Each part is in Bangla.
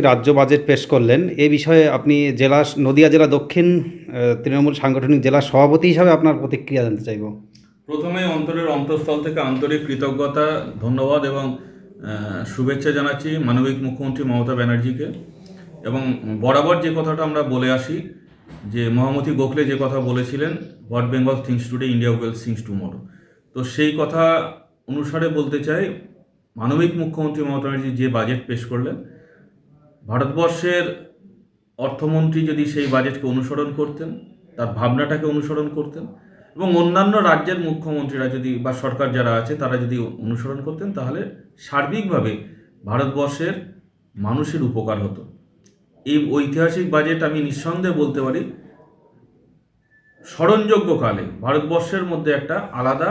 একটি রাজ্য বাজেট পেশ করলেন। এ বিষয়ে আপনি জেলা, নদিয়া জেলা দক্ষিণ তৃণমূল সাংগঠনিক জেলা সভাপতি হিসাবে আপনার প্রতিক্রিয়া জানতে চাইব। প্রথমে অন্তরের অন্তঃস্থল থেকে আন্তরিক কৃতজ্ঞতা, ধন্যবাদ এবং শুভেচ্ছা জানাচ্ছি মানবিক মুখ্যমন্ত্রী মমতা ব্যানার্জিকে। এবং বরাবর যে কথাটা আমরা বলে আসি, যে মহামতি গোখলে যে কথা বলেছিলেন what Bengal thinks today India will thinks tomorrow তো সেই কথা অনুসারে বলতে চাই, মানবিক মুখ্যমন্ত্রী মমতা ব্যানার্জি যে বাজেট পেশ করলেন ভারতবর্ষের অর্থমন্ত্রী যদি সেই বাজেটকে অনুসরণ করতেন, তার ভাবনাটাকে অনুসরণ করতেন, এবং অন্যান্য রাজ্যের মুখ্যমন্ত্রীরা যদি বা সরকার যারা আছে, তারা যদি অনুসরণ করতেন, তাহলে সার্বিকভাবে ভারতবর্ষের মানুষের উপকার হতো। এই ঐতিহাসিক বাজেট আমি নিঃসন্দেহে বলতে পারি স্মরণযোগ্য কালে ভারতবর্ষের মধ্যে একটা আলাদা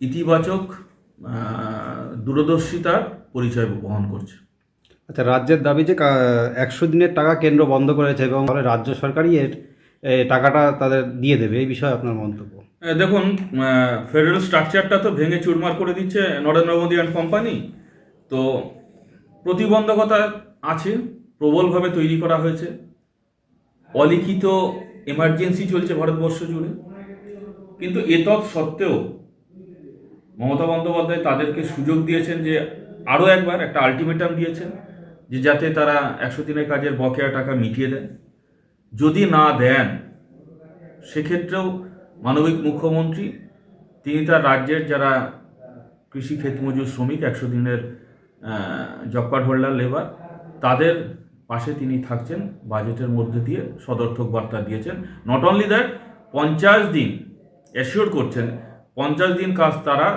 ইতিবাচক দূরদর্শিতার পরিচয় বহন করছে। আচ্ছা রাজ্যের দাবি যে একশো দিনের টাকা কেন্দ্র বন্ধ করেছে এবং রাজ্য সরকারই এর টাকাটা তাদের দিয়ে দেবে। এই বিষয়ে আপনার মন্তব্য? দেখুন ফেডারেল স্ট্রাকচারটা তো ভেঙে চুরমার করে দিচ্ছে নরেন্দ্র মোদী অ্যান্ড কোম্পানি তো প্রতিবন্ধকতা আছে, প্রবলভাবে তৈরি করা হয়েছে। অলিখিত এমার্জেন্সি চলছে ভারতবর্ষ জুড়ে। কিন্তু এতৎ সত্ত্বেও মমতা বন্দ্যোপাধ্যায় তাদেরকে সুযোগ দিয়েছেন যে আরও একবার একটা আলটিমেটাম দিয়েছেন। যে যাতে তারা একশো দিনের কাজের বকেয়া টাকা মিটিয়ে দেন। যদি না দেন, সেক্ষেত্রেও মানবিক মুখ্যমন্ত্রী, তিনি তার রাজ্যের যারা কৃষি ক্ষেতমজুর শ্রমিক, একশো দিনের জব কার্ড হোল্ডার লেবার তাদের পাশে তিনি থাকছেন বাজেটের মধ্যে দিয়ে সদর্থক বার্তা দিয়েছেন। নট অনলি দ্যাট পঞ্চাশ দিন অ্যাসিওর করছেন, পঞ্চাশ দিন কাজ তারা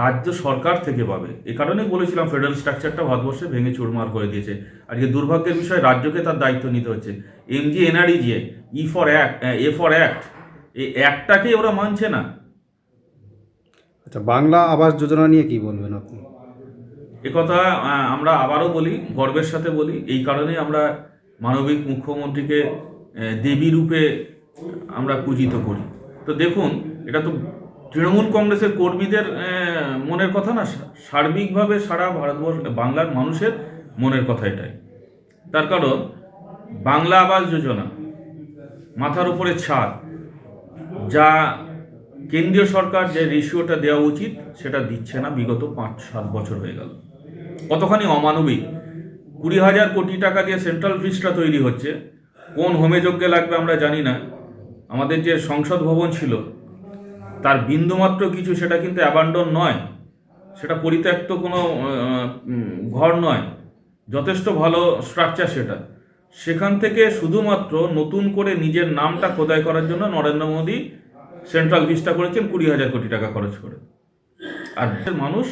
রাজ্য সরকার থেকে পাবে। এ কারণেই বলেছিলাম ফেডারেল স্ট্রাকচারটা ভারতবর্ষে ভেঙে চুরমার করে দিয়েছে। আজকে দুর্ভাগ্যের বিষয় রাজ্যকে তার দায়িত্ব নিতে হচ্ছে। MG NREGA E for act A for act এই অ্যাক্টটাকে ওরা মানছে না। আচ্ছা বাংলা আবাস যোজনা নিয়ে কি বলবেন আপনি? একথা আহ, আমরা আবারও বলি গর্বের সাথে বলি এই কারণেই আমরা মানবিক মুখ্যমন্ত্রীকে দেবী রূপে আমরা পূজিত করি। তো দেখুন এটা তো তৃণমূল কংগ্রেসের কর্মীদের মনের কথা না সার্বিকভাবে সারা ভারতবর্ষ, বাংলার মানুষের মনের কথা এটাই। তার কারণ, বাংলা আবাস যোজনা মাথার উপরে ছাদ, যা কেন্দ্রীয় সরকার যে রেশিওটা দেওয়া উচিত, সেটা দিচ্ছে না, বিগত পাঁচ, সাত বছর হয়ে গেল। কতখানি অমানবিক। কুড়ি হাজার কোটি টাকা দিয়ে সেন্ট্রাল ফিসটা তৈরি হচ্ছে। কোন হোমে যজ্ঞে লাগবে আমরা জানি না। আমাদের যে সংসদ ভবন ছিল তার বিন্দুমাত্র কিছু সেটা কিন্তু অ্যাবান্ডন নয়। সেটা পরিত্যক্ত কোনো ঘর নয়। যথেষ্ট ভালো স্ট্রাকচার সেটা। সেখান থেকে শুধুমাত্র নতুন করে নিজের নামটা খোদাই করার জন্য নরেন্দ্র মোদী সেন্ট্রাল ভিস্টা করেছেন কুড়ি হাজার কোটি টাকা খরচ করে। আর মানুষ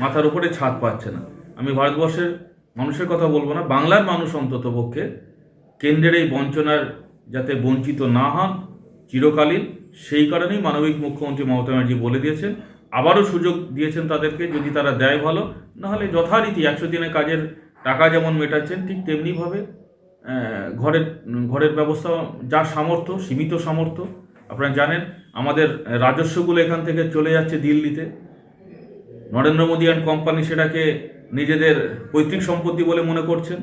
মাথার উপরে ছাদ পাচ্ছে না। আমি ভারতবর্ষের মানুষের কথা বলব না, বাংলার মানুষ অন্তত পক্ষে কেন্দ্রের এই বঞ্চনার যাতে বঞ্চিত না হন, চিরকালীন সেই কারণেই মানবিক মুখ্যমন্ত্রী মমতা ব্যানার্জি বলে দিয়েছেন, আবারও সুযোগ দিয়েছেন তাদেরকে যদি তারা দেয় ভালো, নাহলে যথারীতি একশো দিনের কাজের টাকা যেমন মেটাচ্ছেন, ঠিক তেমনিভাবে ঘরের ঘরের ব্যবস্থা, যা সামর্থ্য, সীমিত সামর্থ্য, আপনারা জানেন, আমাদের রাজস্বগুলো এখান থেকে চলে যাচ্ছে দিল্লিতে। নরেন্দ্র মোদী অ্যান্ড কোম্পানি সেটাকে নিজেদের পৈতৃক সম্পত্তি বলে মনে করছেন।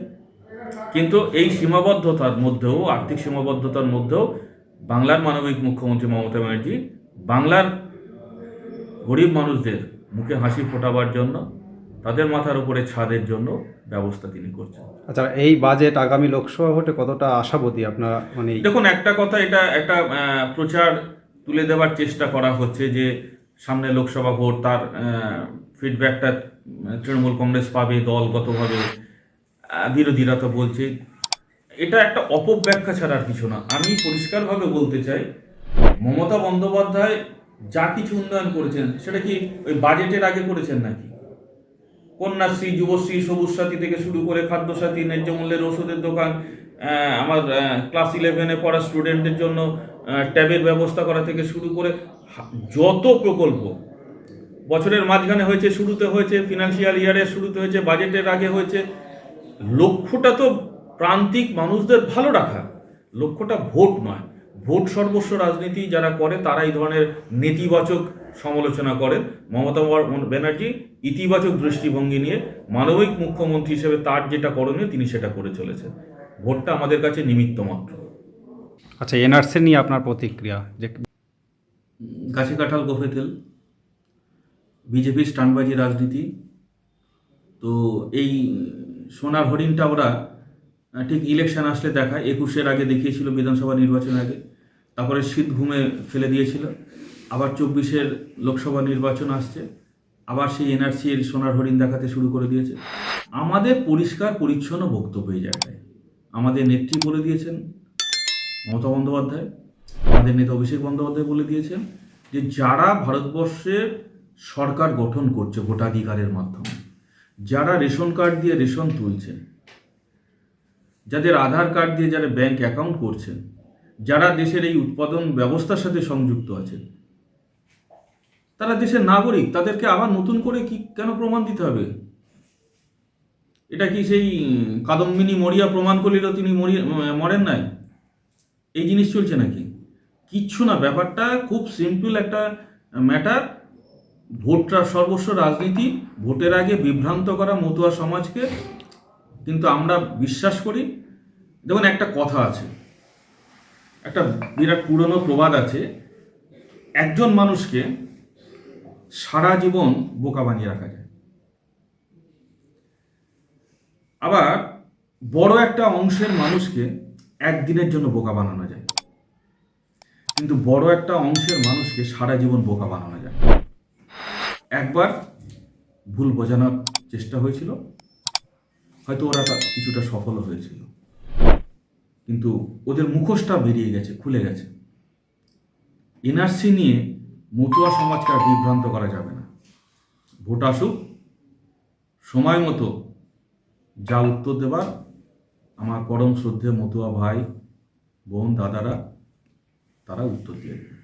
কিন্তু এই সীমাবদ্ধতার মধ্যেও, আর্থিক সীমাবদ্ধতার মধ্যেও বাংলার মানবিক মুখ্যমন্ত্রী মমতা ব্যানার্জি বাংলার গরিব মানুষদের মুখে হাসি ফোটাবার জন্য তাদের মাথার উপরে ছাদের জন্য ব্যবস্থা তিনি করছেন। আচ্ছা এই বাজেট আগামী লোকসভা ভোটে কতটা আশাবতী আপনারা? মানে দেখুন একটা কথা এটা একটা প্রচার তুলে দেওয়ার চেষ্টা করা হচ্ছে যে সামনে লোকসভা ভোট তার ফিডব্যাকটা তৃণমূল কংগ্রেস পাবে দলগতভাবে বিরোধীরা তো বলছে এটা একটা অপব্যাখ্যা ছাড়া আর কিছু না। আমি পরিষ্কারভাবে বলতে চাই, মমতা বন্দ্যোপাধ্যায় যা কিছু উন্নয়ন করেছেন, সেটা কি ওই বাজেটের আগে করেছেন নাকি? কন্যাশ্রী, যুবশ্রী, সবুজ সাথী থেকে শুরু করে খাদ্য সাথী, ন্যায্য মূল্যের ওষুধের দোকান আমার ক্লাস ইলেভেনে পড়া স্টুডেন্টদের জন্য ট্যাবের ব্যবস্থা করা থেকে শুরু করে যত প্রকল্প, বছরের মাঝখানে হয়েছে, শুরুতে হয়েছে ফিনান্সিয়াল ইয়ারের শুরুতে হয়েছে বাজেটের আগে হয়েছে, লক্ষ্যটা তো প্রান্তিক মানুষদের ভালো রাখা। লক্ষ্যটা ভোট নয়। ভোট সর্বস্ব রাজনীতি যারা করে তারা এই ধরনের নেতিবাচক সমালোচনা করেন। মমতা ব্যানার্জি ইতিবাচক দৃষ্টিভঙ্গি নিয়ে মানবিক মুখ্যমন্ত্রী হিসেবে তার যেটা করণীয় তিনি সেটা করে চলেছেন। ভোটটা আমাদের কাছে নিমিত্ত মাত্র। আচ্ছা এনআরসি নিয়ে আপনার প্রতিক্রিয়া? যে গাছে কাঁঠাল গোফে তেল বিজেপির স্টানবাজি রাজনীতি তো এই সোনার হরিণটা ওরা ঠিক ইলেকশন আসলে দেখায় একুশের আগে দেখিয়েছিল বিধানসভা নির্বাচনের আগে। তারপরে শীত ঘুমে ফেলে দিয়েছিল। আবার চব্বিশের লোকসভা নির্বাচন আসছে। আবার সেই এনআরসির সোনার হরিণ দেখাতে শুরু করে দিয়েছে। আমাদের পরিষ্কার, পরিচ্ছন্ন বক্তব্য এই জায়গায় আমাদের নেত্রী বলে দিয়েছেন, মমতা বন্দ্যোপাধ্যায়। আমাদের নেতা অভিষেক বন্দ্যোপাধ্যায় বলে দিয়েছেন যে, যারা ভারতবর্ষের সরকার গঠন করছে ভোটাধিকারের মাধ্যমে, যারা রেশন কার্ড দিয়ে রেশন তুলছেন যাদের আধার কার্ড দিয়ে যারা ব্যাংক অ্যাকাউন্ট করছেন, যারা দেশের এই উৎপাদন ব্যবস্থার সাথে সংযুক্ত আছেন, তারা দেশের নাগরিক, তাদেরকে আবার নতুন করে কি কেন প্রমাণ দিতে হবে? এটা কি সেই কাদম্বিনী মরিয়া প্রমাণ করলেও তিনি মরি মরেন নাই? এই জিনিস চলছে নাকি? কিচ্ছু না, ব্যাপারটা খুব সিম্পল একটা ম্যাটার ভোটটা সর্বস্ব রাজনীতি, ভোটের আগে বিভ্রান্ত করা মতুয়া সমাজকে কিন্তু আমরা বিশ্বাস করি, দেখুন একটা কথা আছে, একটা বিরাট পুরনো প্রবাদ আছে, একজন মানুষকে সারা জীবন বোকা বানিয়ে রাখা যায়। আবার বড় একটা অংশের মানুষকে একদিনের জন্য বোকা বানানো যায়। কিন্তু বড় একটা অংশের মানুষকে সারা জীবন বোকা বানানো যায়। একবার ভুল বোঝানোর চেষ্টা হয়েছিল। হয়তো ওরা কিছুটা সফল হয়েছিল। কিন্তু ওদের মুখোশটা বেরিয়ে গেছে, খুলে গেছে। এনআরসি নিয়ে মতুয়া সমাজকে আর বিভ্রান্ত করা যাবে না। ভোট আসুক, সময় মতো যা উত্তর দেবার। আমার পরম শ্রদ্ধে মতুয়া ভাই, বোন, দাদারা, তারা উত্তর দিয়ে